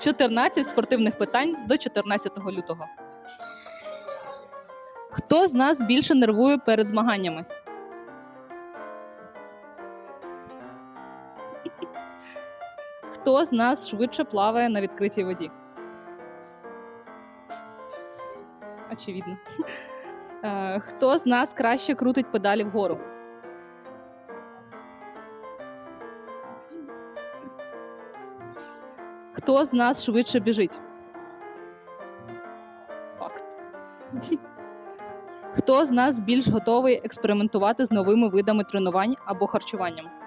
14 спортивних питань до 14 лютого. Хто з нас більше нервує перед змаганнями? Хто з нас швидше плаває на відкритій воді? Очевидно. Е, Хто з нас краще крутить педалі вгору? Хто з нас швидше біжить? Факт. Хто з нас більш готовий експериментувати з новими видами тренувань або харчуванням?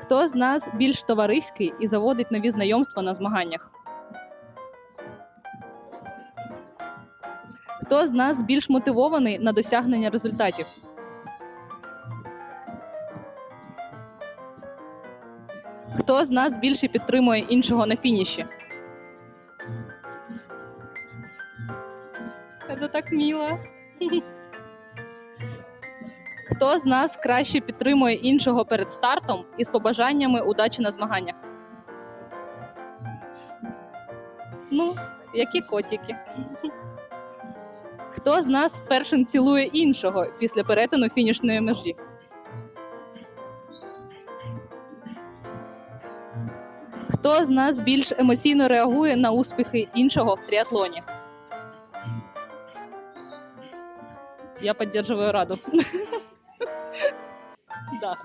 Хто з нас більш товариський і заводить нові знайомства на змаганнях? Хто з нас більш мотивований на досягнення результатів? Хто з нас більше підтримує іншого на фініші? Це так мило. Хто з нас краще підтримує іншого перед стартом і з побажаннями удачі на змаганнях? Ну, які котики. Хто з нас першим цілує іншого після перетину фінішної межі? Хто з нас більш емоційно реагує на успіхи іншого в тріатлоні? Я підтримую раду. Да.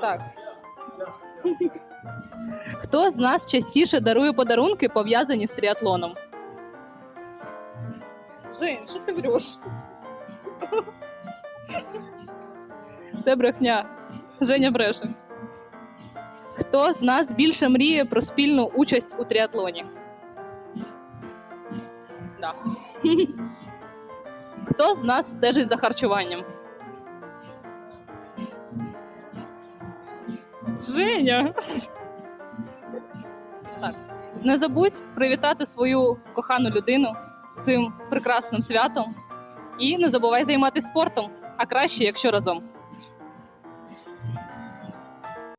Так. Хто з нас частіше дарує подарунки, пов'язані з тріатлоном? Жень, що ти врешь? Це брехня. Женя бреше. Хто з нас більше мріє про спільну участь у тріатлоні? Да. Хто з нас стежить за харчуванням? Женя. Так. Не забудь привітати свою кохану людину з цим прекрасним святом. І не забувай займатися спортом, а краще, якщо разом.